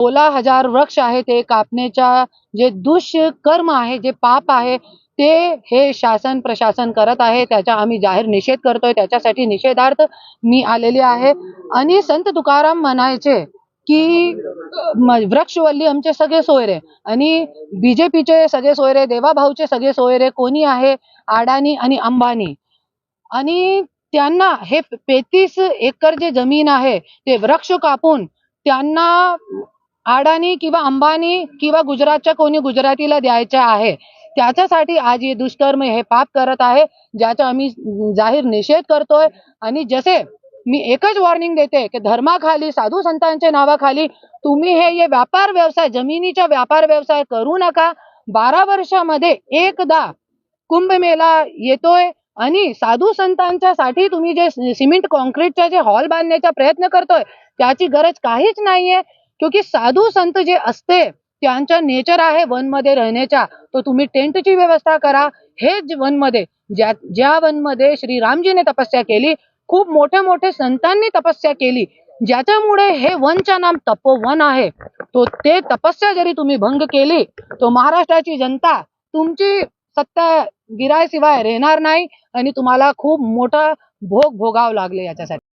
सोळा हजार वृक्ष आहे ते कापण्याच्या जे दुष्कर्म आहे जे पाप आहे ते हे शासन प्रशासन करत आहे. त्याचा आम्ही जाहीर निषेध करतोय. त्याच्यासाठी निषेधार्थ मी आलेली आहे. आणि संत तुकाराम म्हणायचे की वृक्षवल्ली आमचे सगळे सोयरे आणि बीजेपीचे सगळे सोयरे देवाभाऊचे सगळे सोयरे कोणी आहे? अडाणी आणि अंबानी. आणि त्यांना हे पेतीस एकर जे जमीन आहे ते वृक्ष कापून त्यांना अडाणी किंवा अंबानी किंवा गुजरातच्या कोणी गुजरातीला द्यायच्या आहे त्याच्यासाठी आज हे दुष्कर्म हे पाप करत आहे ज्याचा आम्ही जाहीर निषेध करतोय. आणि जसे मी एकच वॉर्निंग देते की धर्माखाली साधू संतांच्या नावाखाली तुम्ही हे ये व्यापार व्यवसाय जमिनीचा व्यापार व्यवसाय करू नका. बारा वर्षामध्ये एकदा कुंभमेळा येतोय आणि साधू संतांच्या साठी तुम्ही जे सिमेंट कॉन्क्रीटचा जे हॉल बांधण्याचा प्रयत्न करतोय त्याची गरज काहीच नाहीये. क्योंकि साधू संत जे असते त्यांचा नेचर आहे वनमध्ये राहण्याचा तो तुम्ही टेंटची व्यवस्था करा. हेच वनमध्ये ज्या ज्या वनमध्ये श्रीरामजीने तपस्या केली खूप मोठे मोठे संतांनी तपस्या केली. ज्याच्यामुळे हे वनचा नाम तपोवन आहे. तो ते तपस्या जरी तुम्ही भंग केली तो महाराष्ट्राची जनता तुमची सत्ता गिरायशिवाय राहणार नाही आणि तुम्हाला खूप मोठा भोग भोगावं लागले याच्यासाठी.